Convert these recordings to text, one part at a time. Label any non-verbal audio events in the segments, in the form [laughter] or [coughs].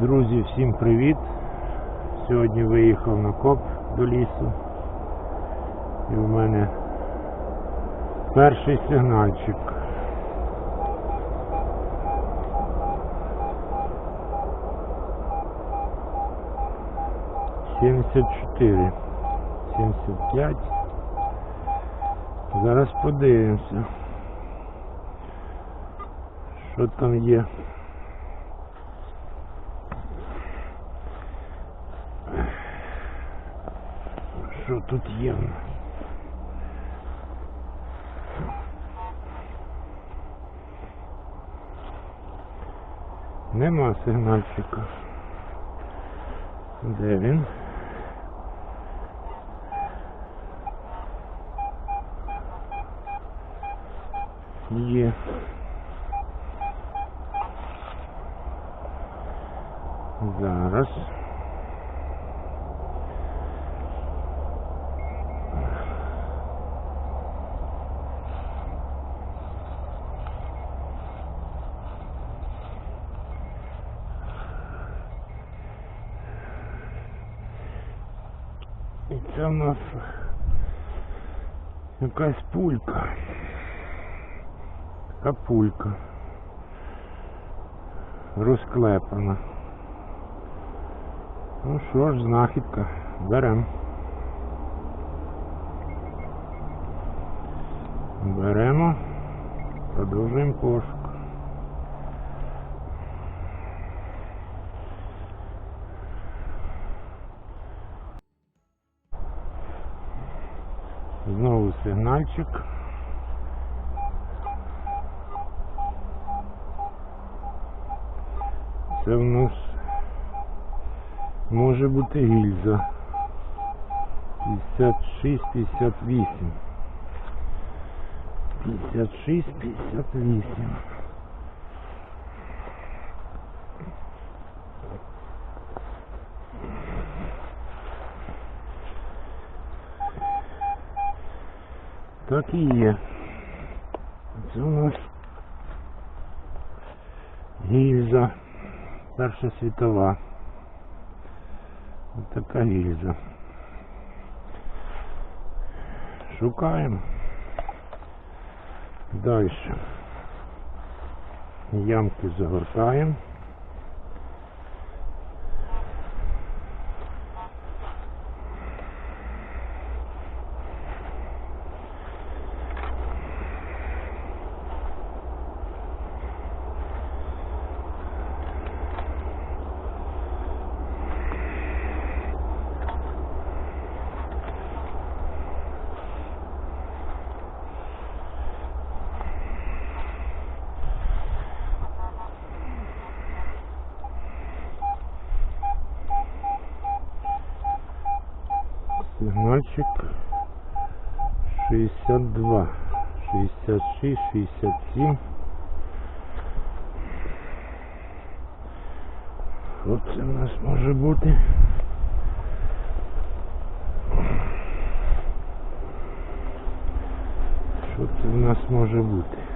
Друзі, всім привіт! Сьогодні виїхав на коп до лісу. І в мене перший сигнальчик. Сімдесят чотири. Сімдесят п'ять. Зараз подивимося. Що там є? Що тут є? Нема сигнальчика. Де він? Є. Зараз. І це в нас якась пулька. Така пулька. Розклепана. Ну що ж, знахідка. Берем. Беремо. Продовжуємо пошук. Знову сигнальчик. Це в нас може бути гільза. 56, 58. 56, 58. І є. У нас гільза. Перша світова. Ось така гільза. Шукаємо. Далі. Ямки загортаємо. Сигнальчик 62, 66, 67. Що це в нас може бути? Що це в нас може бути?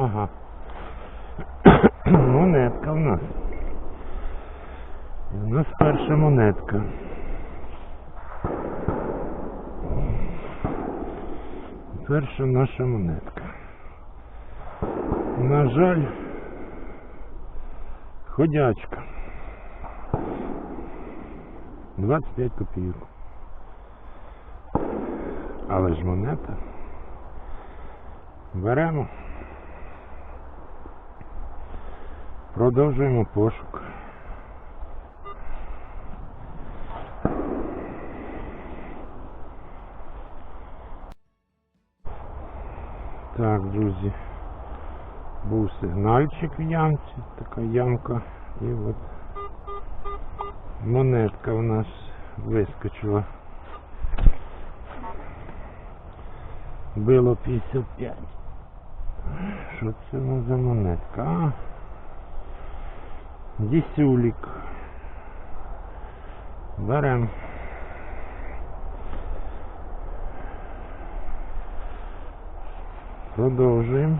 Ага. [coughs] Монетка в нас. У нас перша монетка. Перша наша монетка. На жаль, ходячка. 25 копійок. Але ж монета. Беремо. Продовжуємо пошук. Так, друзі. Був сигнальчик в ямці, така ямка. І от монетка у нас вискочила. Било 55. Що це за монетка? А? Дісюлік. Берем. Продовжуємо.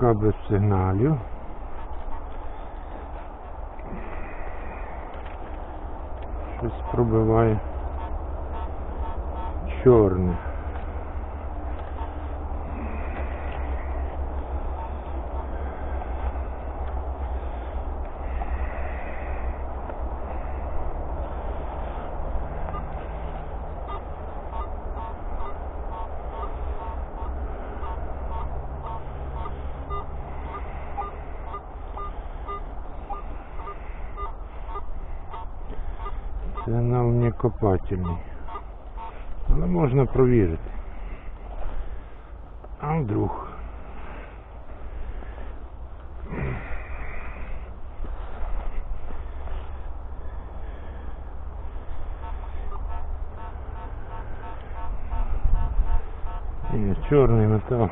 Поки без сигналів. Щось пробиває чорне. Сигнал не копательний. Але можна провірити. А вдруг. Ні, чорний метал.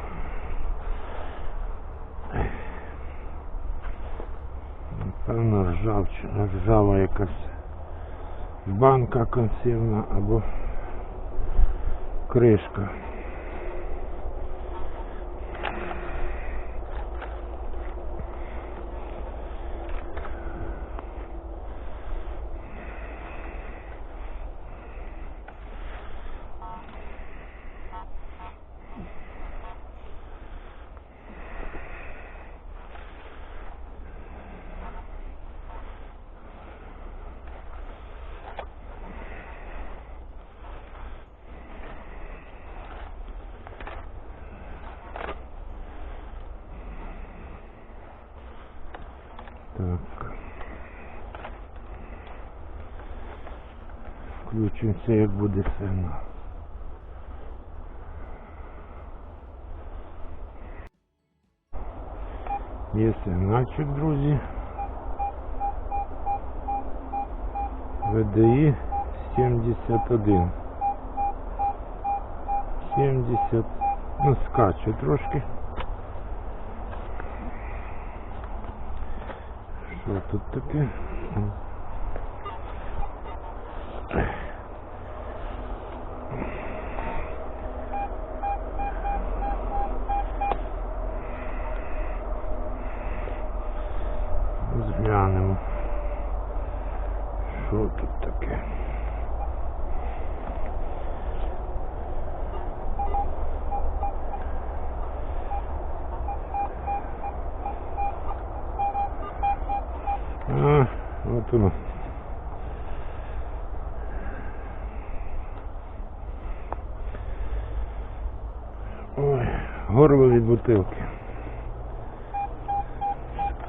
Напевно, ржавчина, ржава якась банка консервна або кришка. Є сигнальчик, друзі. ВДІ 71. 70. Ну, скаче трошки. Що тут таке? А, от воно. Ой, горло від бутилки.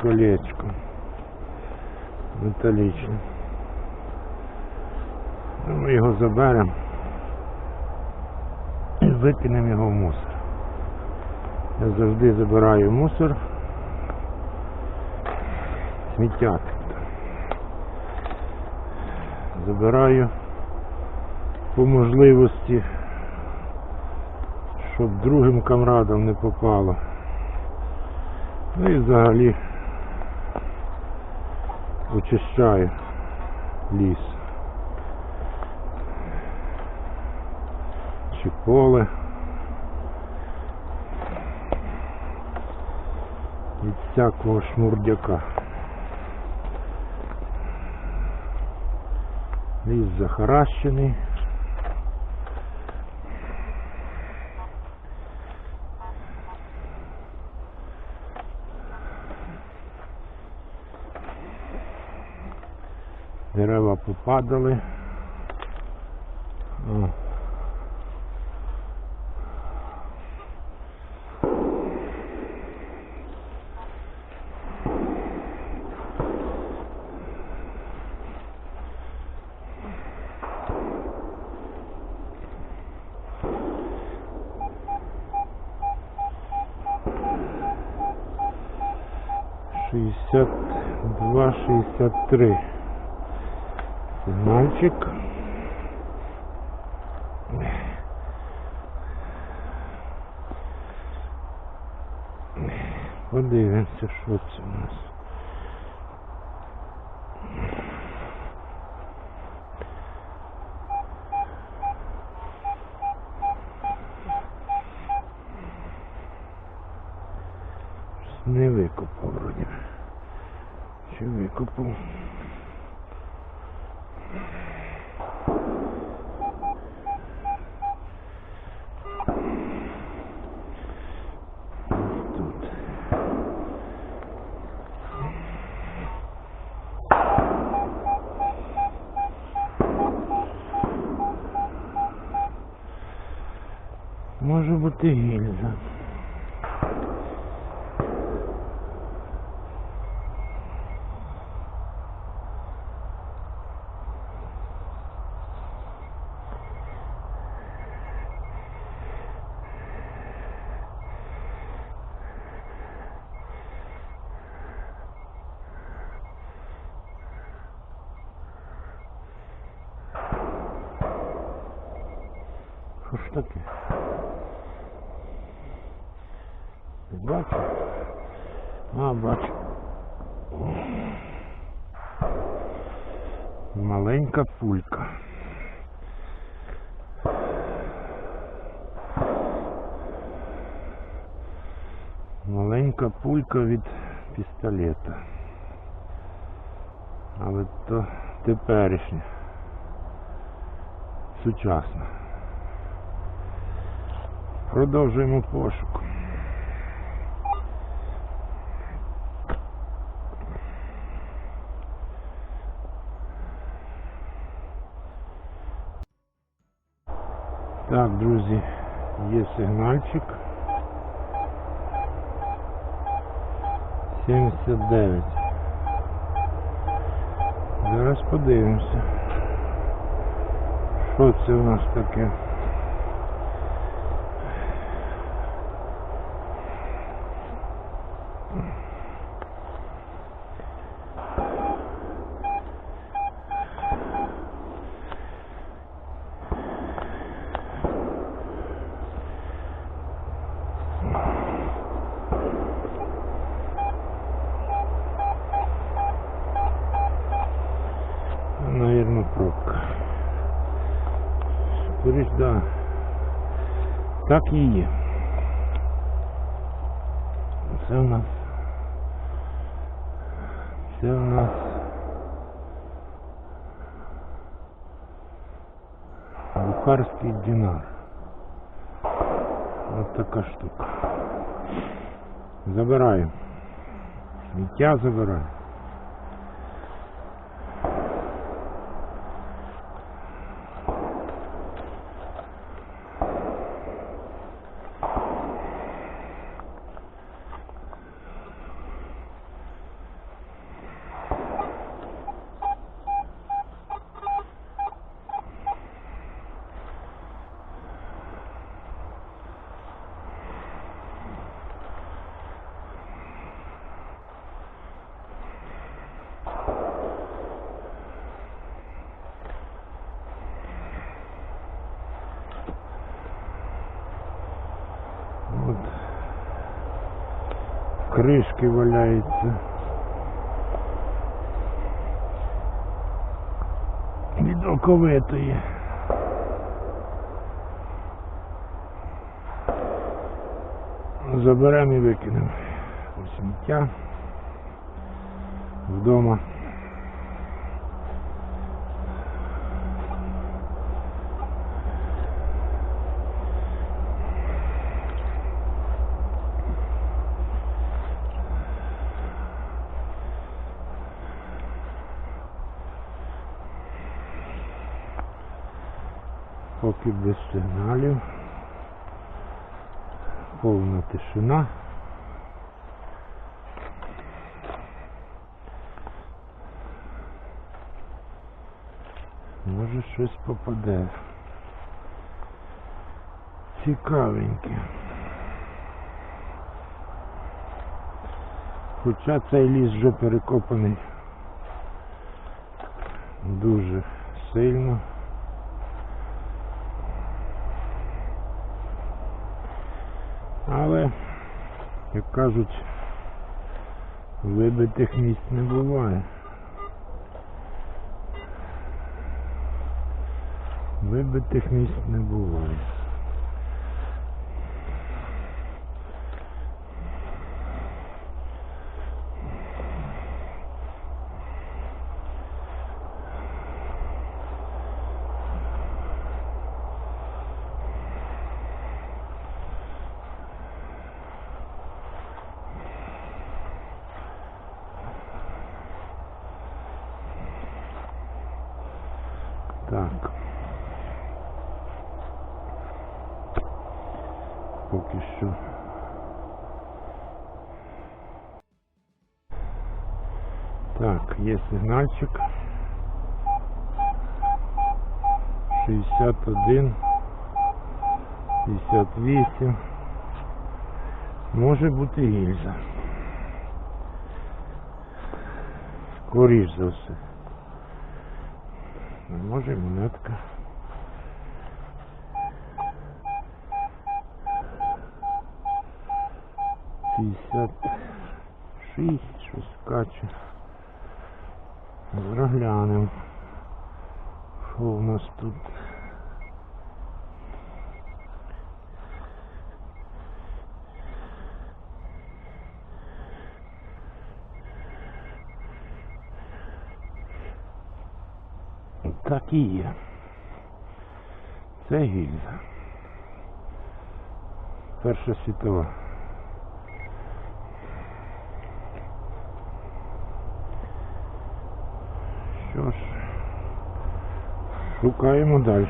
Колечко. Металічне. Ну, Ми його заберемо і викинемо його в мусор. Я завжди забираю мусор. Сміття. Забираю по можливості, щоб другим камрадам не попало. Ну і взагалі очищаю ліс. чи поле. Від всякого шмурдяка. Ліс захаращений. Дерева попадали. 62, 63. Сигнальчик. подивимся, что это у нас. Може бути гільза. Що ж таке? Не бачу. А, бачу. Маленька пулька. Маленька пулька від пістолета. Але то теперішня. Сучасна. Продовжуємо пошук. Так, друзі, є сигнальчик. 79. Зараз подивимося. Що це у нас таке? Так і є. Це у нас. Це у нас. Бухарський динар. Ось така штука. Забираю. Сміття забираю. Палки валяються. Від оковитої. Заберемо і викинемо у сміття вдома. Поки без сигналів. Повна тишина. Може щось попаде. Цікавеньке. Хоча цей ліс вже перекопаний дуже сильно. Але, як кажуть, вибитих місць не буває. Вибитих місць не буває. Так. Поки що. Так, є сигнальчик. 61, 58. Може бути гільза. Скоріш за все. А може монетка. П'ятдесят шість, щось скаче. Зроглянемо. Що у нас тут? Так є. Це гільза. Перша світова. Що ж, шукаємо далі.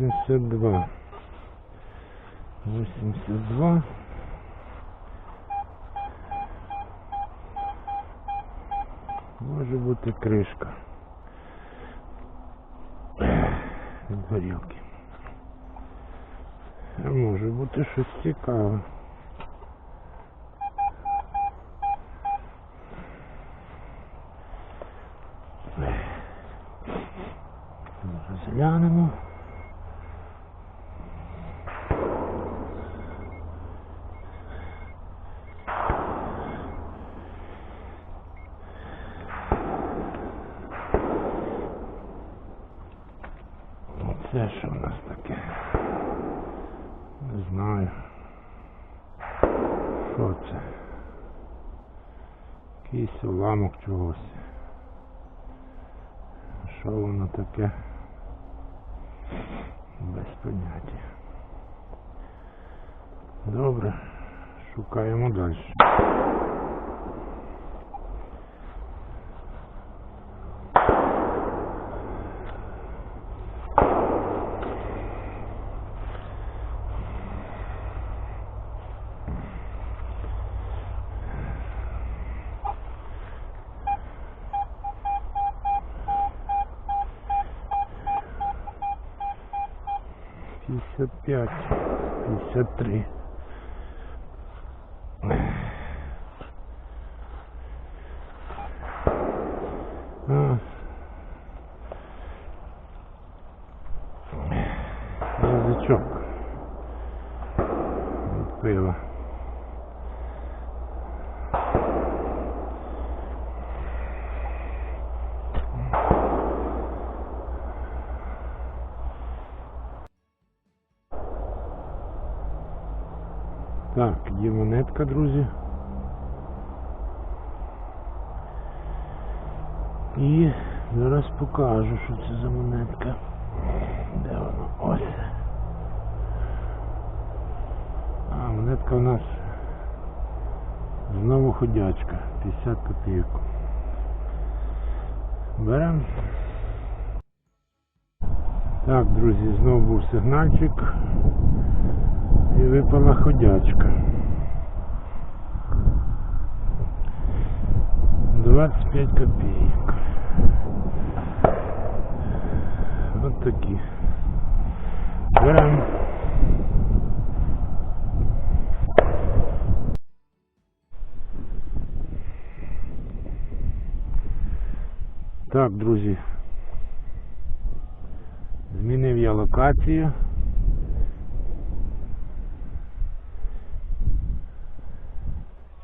Восемьдесят два. Восемьдесят два. Може бути кришка. Від горілки. Може бути щось цікаве. Розглянемо. Це що в нас таке? Не знаю. Що це? Якийсь уламок чогось. Що воно таке? Без поняття. Добре, шукаємо далі. 55, 53. А. Язичок. Від пива. Так, є монетка, друзі. І зараз покажу, що це за монетка. Де вона? Ось. А, монетка у нас знову ходячка. 50 копійок. Берем. Так, друзі, знову був сигнальчик. І випала ходячка. 25 копійок. От такі. Берем. Так, друзі. Змінив я локацію.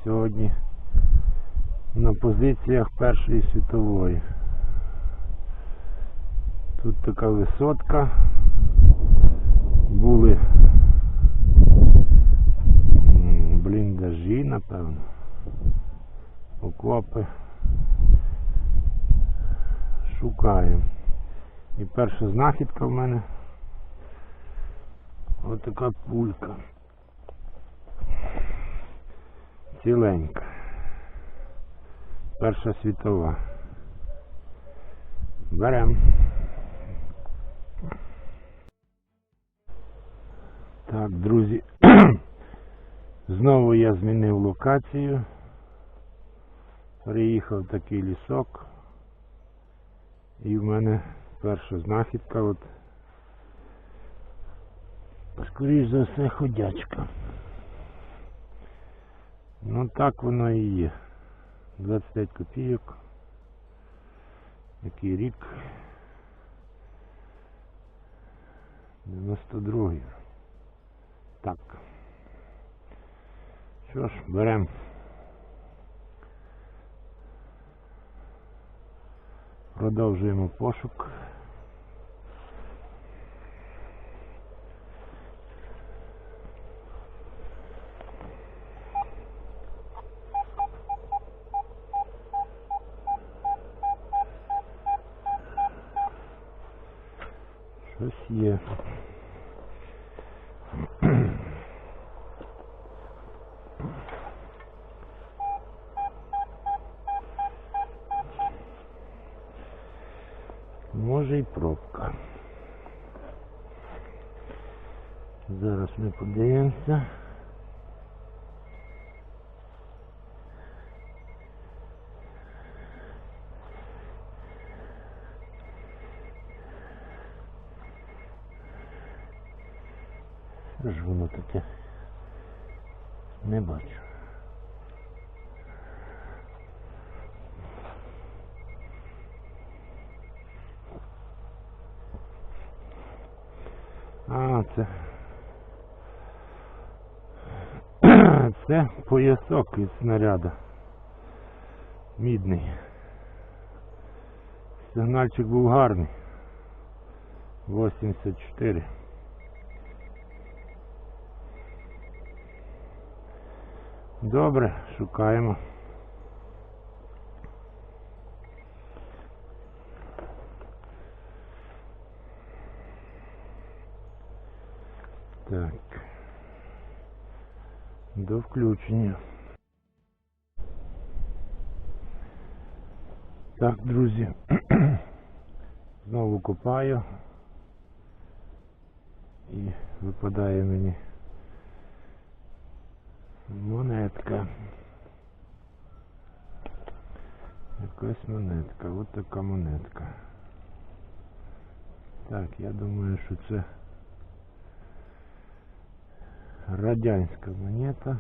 Сьогодні на позиціях Першої світової. Тут така висотка. Були бліндажі, напевно. Окопи. Шукаємо. І перша знахідка в мене ось така пулька. Ціленька. Перша світова. Берем. Так, друзі. [clears throat] Знову я змінив локацію. Приїхав такий лісок. І в мене перша знахідка от. Скоріш за все ходячка. Ну так воно і є. 25 копійок. Який рік? 92-й. Так. Що ж, беремо. Продовжуємо пошук. Щось є. Може і пробка. Зараз ми подивимося. Що ж воно таке? Не бачу. А, це. [clears throat] Це поясок від снаряда. Мідний. Сигнальчик був гарний. 84. Добре, шукаємо. Так. До включення. Так, друзі. Знову копаю. І випадає мені монетка. Якась монетка. Ось така монетка. Так, я думаю, що це Радянська монета.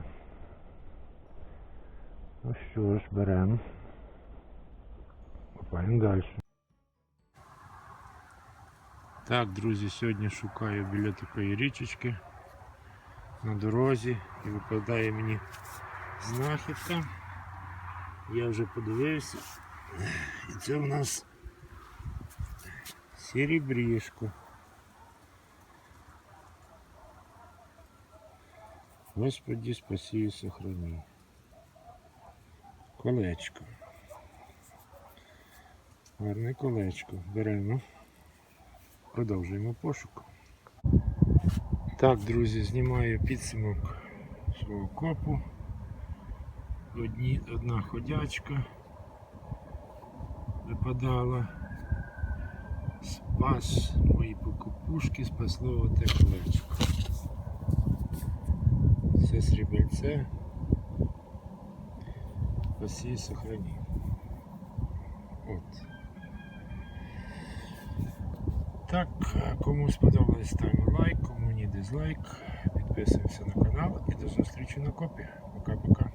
Ну що ж, беремо. Копаємо далі. Так, друзі, сьогодні шукаю біля такої річечки На дорозі і випадає мені знахідка. Я вже подивився. І це у нас серебрішко. Господи, спаси і сохрани. Колечко. Гарне колечко. Беремо. Продовжуємо пошук. Так, друзі, знімаю підсумок свого копу. Одні, одна ходячка випадала. Спас мої покупушки, спасло колечко. Це срібельце. Спаси і сохрані. От. Так, кому сподобалось, ставимо лайк, кому дизлайк. Підписуємося на канал і до зустрічі на копі. Пока-пока.